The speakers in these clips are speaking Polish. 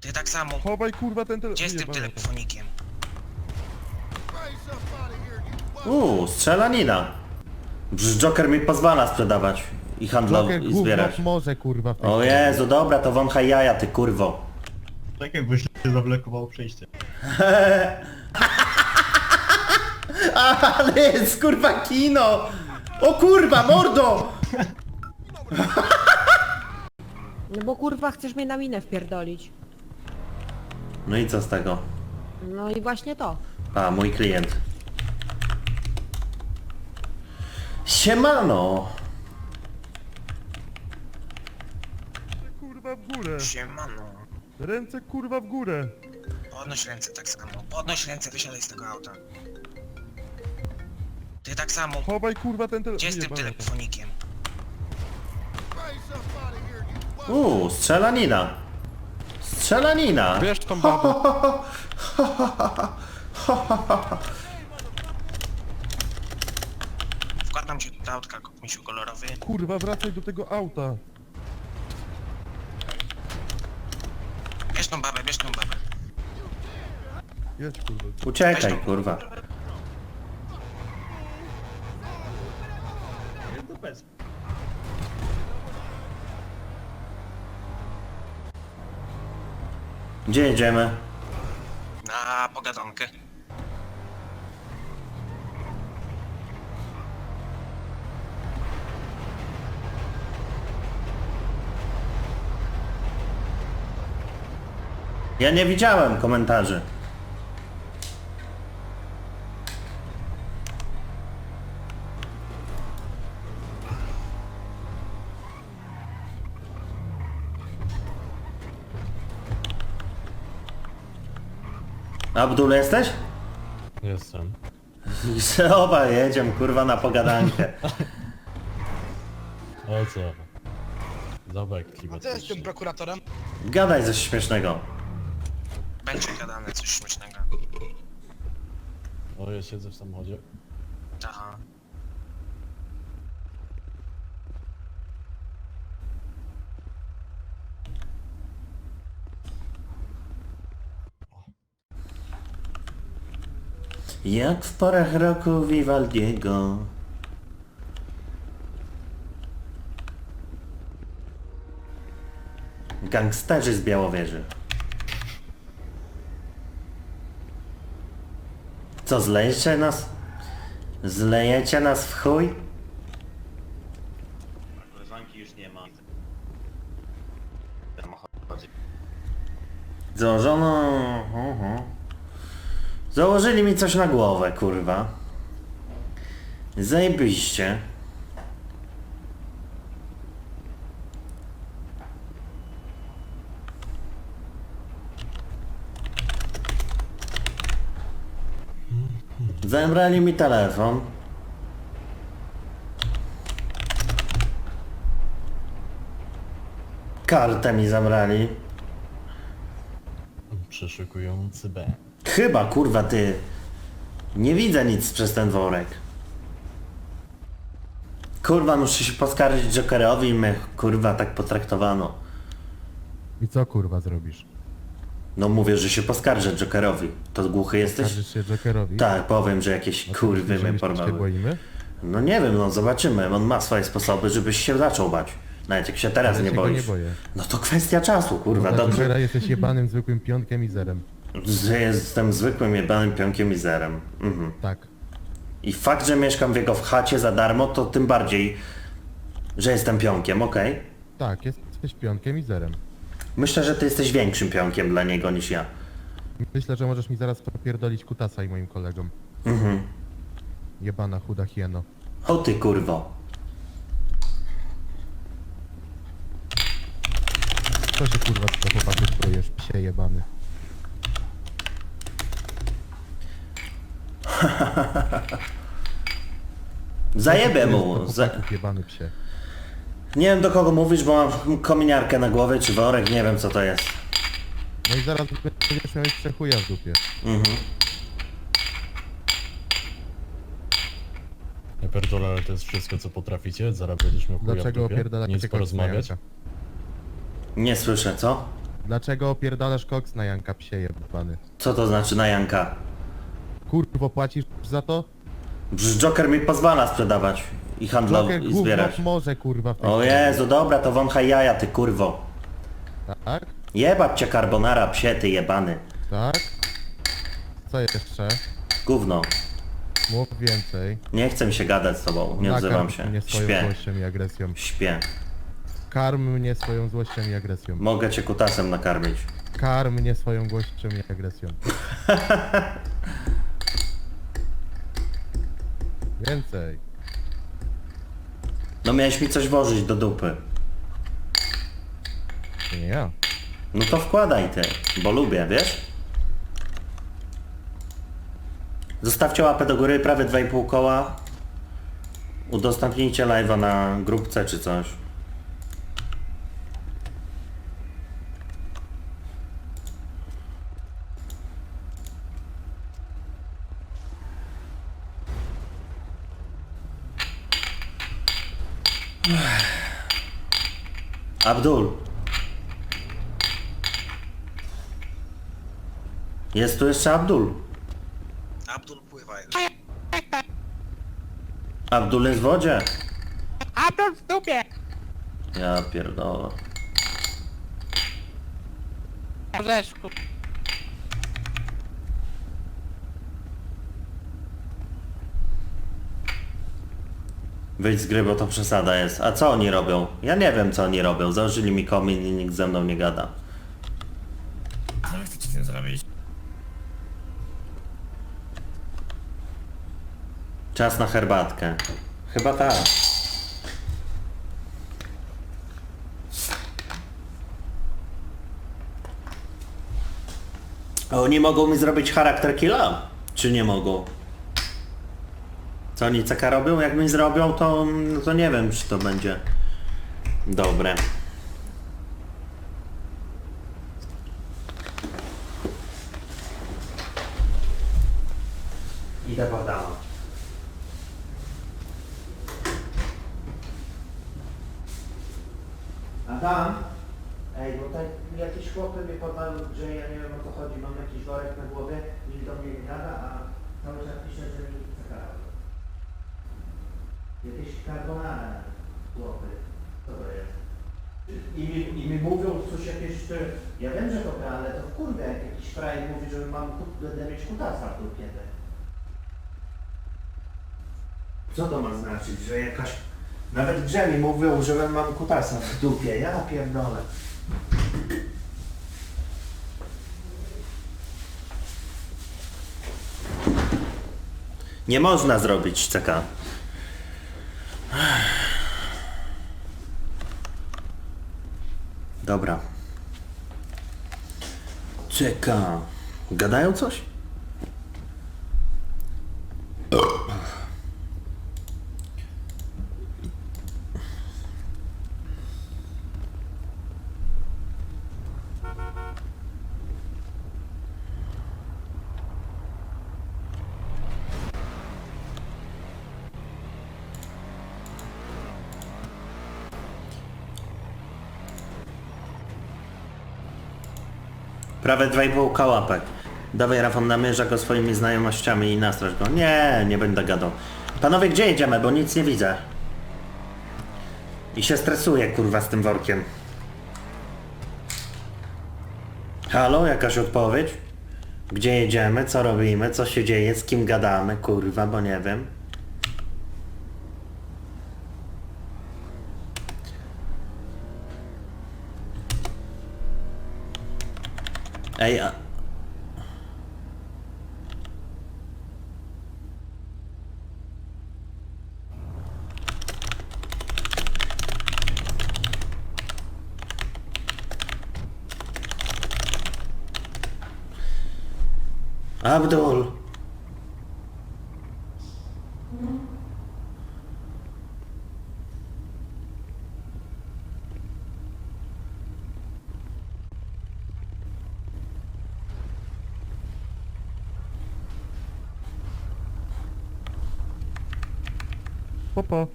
Ty tak samo. Chowaj kurwa ten telefon. Gdzie jest tym telefonikiem? Uuu, strzelanina. Przecież Joker mi pozwala sprzedawać i handlować i zbierać. może kurwa w tej O. Jezu, dobra, to wąchaj jaja, ty kurwo. Tak jakby się zablokowało przejście. Ale jest kurwa kino! O kurwa, mordo! No bo kurwa chcesz mnie na minę wpierdolić. No i co z tego? No i właśnie to. A, mój klient. Siemano! Kurwa w górę. Siemano. Ręce kurwa w górę. Podnoś ręce tak samo. Podnoś ręce, wysiadaj z tego auta. Ty tak samo. Chowaj kurwa ten telefon. Gdzie jest tym telefonikiem? Uuu, strzelanina. Strzelanina. Bierz tą babę. Wkładam cię do autka, misiu kolorowy. Kurwa wracaj do tego auta. Bierz tą babę, bierz tą babę. Jedź kurwa. Uciekaj, kurwa. Gdzie jedziemy? Na pogadankę. Ja nie widziałem komentarzy. Abdul jesteś? Jestem. Oba jedziemy kurwa na pogadankę. O co? Dobra, A co jest klimatyczny. tym prokuratorem? Gadaj coś śmiesznego. Będzie gadane coś śmiesznego. O, ja siedzę w samochodzie. Aha. Jak w porach roku Vivaldiego. Gangsterzy z Białowieży. Co, zlejecie nas? Zlejecie nas w chuj? Koleżanki już nie ma. Założono... Mhm. Założyli mi coś na głowę, kurwa. Zajebiście. Zabrali mi telefon. Kartę mi zabrali. Przeszukujący B. Chyba, kurwa, ty. Nie widzę nic przez ten worek. Kurwa, muszę się poskarżyć Jokerowi i mnie, kurwa, tak potraktowano. I co kurwa zrobisz? No mówię, że się poskarżę Jokerowi. To głuchy jesteś? Każesz się Jokerowi? Tak, powiem, że jakieś No kurwy mnie my się porwały. boimy? No nie wiem, no zobaczymy. On ma swoje sposoby, żebyś się zaczął bać. Nawet jak się teraz Ale nie się go boisz. nie boję. No to kwestia czasu, kurwa. Dla Dobrze, jesteś jebanym zwykłym pionkiem i zerem. Że jestem zwykłym jebanym pionkiem i zerem. Mhm. Tak. I fakt, że mieszkam w jego w chacie za darmo, to tym bardziej, że jestem pionkiem, okej? Tak, jesteś pionkiem i zerem. Myślę, że ty jesteś większym pionkiem dla niego niż ja. Myślę, że możesz mi zaraz popierdolić kutasa i moim kolegom. Mhm. Jebana chuda hieno. O ty kurwo. Co się kurwa z chłopaku sprojesz, psie jebany. Zajebę mu. Za... jebany psie. Nie wiem do kogo mówisz, bo mam kominiarkę na głowie czy worek, nie wiem co to jest. No i zaraz będziesz miał jeszcze chuja w dupie. Mhm. Ja pierdolę, ale to jest wszystko co potraficie? Zaraz będziesz miał chuja w Dlaczego dupie? opierdalacie Nic kogoś porozmawiać? Nie słyszę, co? Dlaczego opierdalasz koks na Janka psie jebany? Co to znaczy na Janka? Kurwo, płacisz za to? Przecież Joker mi pozwala sprzedawać i handlować Trochę i gówno zbierać. może kurwa w tej O. Jezu, dobra, to wąchaj jaja, ty kurwo. Tak? Jebać cię carbonara, psie, ty jebany. Tak? Co jeszcze? Gówno. Mów więcej. Nie chcę mi się gadać z tobą, nie Nakarm odzywam się. mnie swoją Śpię, złością i agresją. śpię. Karm mnie swoją złością i agresją. Mogę cię kutasem nakarmić. Karm mnie swoją złością i agresją. Więcej. No miałeś mi coś włożyć do dupy. To nie ja. No to wkładaj ty, bo lubię, wiesz? Zostawcie łapę do góry, prawie 2,5 koła. Udostępnijcie live'a na grupce czy coś. Abdul. Jest tu jeszcze Abdul. Abdul pływa już. Abdul jest w wodzie. Abdul w dupie! Ja pierdolę. Orzeszku. Wyjdź z gry, bo to przesada jest. A co oni robią? Ja nie wiem co oni robią. Założyli mi komin i nikt ze mną nie gada. Co wy chcecie z tym zrobić? Czas na herbatkę. Chyba tak. A oni mogą mi zrobić charakter killa? Czy nie mogą? Co oni CK robią? Jak mi zrobią, to, no to nie wiem, czy to będzie dobre. Idę badała. Adam? Ej, bo tak jakiś chłopy mnie podał, że ja nie wiem o co chodzi, mam jakiś worek na głowie, nikt do mnie nie gada, a cały czas pisze, że mi. Jakieś carbonara chłopy. Co to jest? I mi, I mi mówią coś jakieś, że ja wiem, że to gra, ale to kurde, jak jakiś frajer mówi, że mam, będę mieć kutasa w dupie. Co to ma znaczyć, że jakaś... Nawet w grze mi mówią, że mam kutasa w dupie, ja pierdolę. Nie można zrobić CK. Dobra. Czeka. Gadają coś? Prawie 2,5 kałapek. Dawaj Rafał, namierza go swoimi znajomościami i nastraż go. Nie, nie będę gadał. Panowie, gdzie jedziemy, bo nic nie widzę. I się stresuję, kurwa, z tym workiem. Halo, jakaś odpowiedź? Gdzie jedziemy, co robimy, co się dzieje, z kim gadamy, kurwa, bo nie wiem. Ej, a... Popo.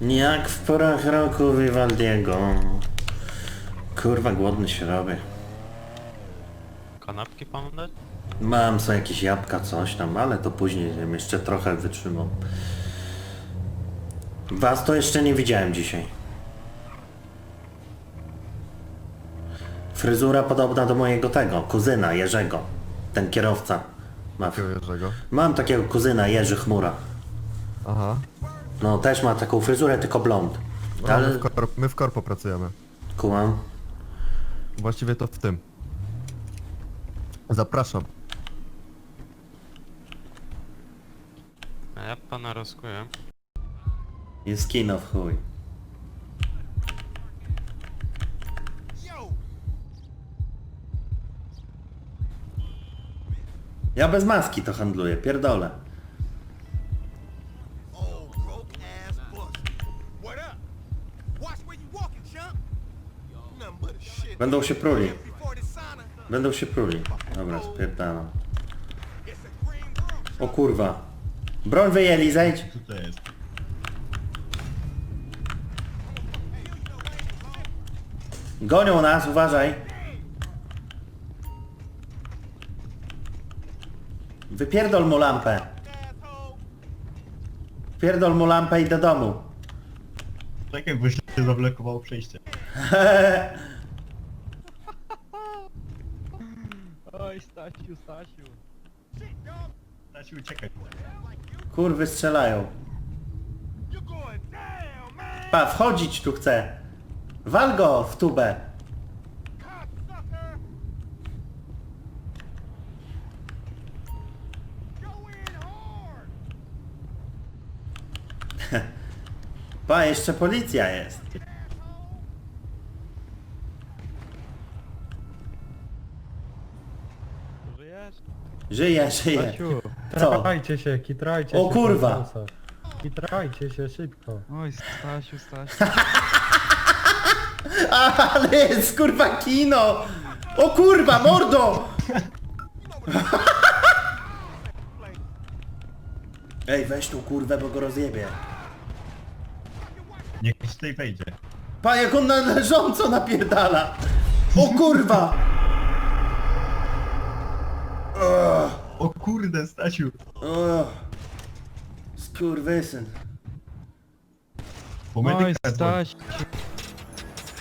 Jak w porach roku Vivaldiego. Kurwa, głodny się robię. Kanapki panu dać? Mam sobie jakieś jabłka, coś tam, ale to później wiem, jeszcze trochę wytrzymam. Was to jeszcze nie widziałem dzisiaj. Fryzura podobna do mojego tego, kuzyna Jerzego. Ten kierowca. Ma. Jerzego. Mam takiego kuzyna Jerzy Chmura. Aha. No też ma taką fryzurę, tylko blond. Ale... Ale My, w korpo, my w korpo pracujemy. kumam. Właściwie to w tym. Zapraszam. A ja pana rozkuję. Jest kino w chuj. Ja bez maski to handluję, pierdolę. Będą się pruli. Będą się pruli. Dobra, spierdalam. O kurwa. Broń wyjęli, zejdź. Co to jest? Gonią nas, uważaj. Wypierdol mu lampę. Pierdol mu lampę i do domu. Czekaj, bo się zablokowało przejście. Oj, Stasiu, Stasiu. Stasiu, uciekaj. Kurwy strzelają. Pa, wchodzić tu chce. Wal go w tubę. Pa, jeszcze policja jest. Żyjesz? Żyje, żyje. Stasiu, Co? kitrajcie się, kitrajcie O się. kurwa. Kitrajcie się szybko. Oj, Stasiu, Stasiu. Ale jest kurwa kino! O kurwa, mordo! Ej, weź tu kurwę, bo go rozjebie. Tutaj wejdzie. Pa, jak on na leżąco napierdala! O kurwa! O kurde, Stasiu. O, skurwysyn. Bo Oj. Stasiu.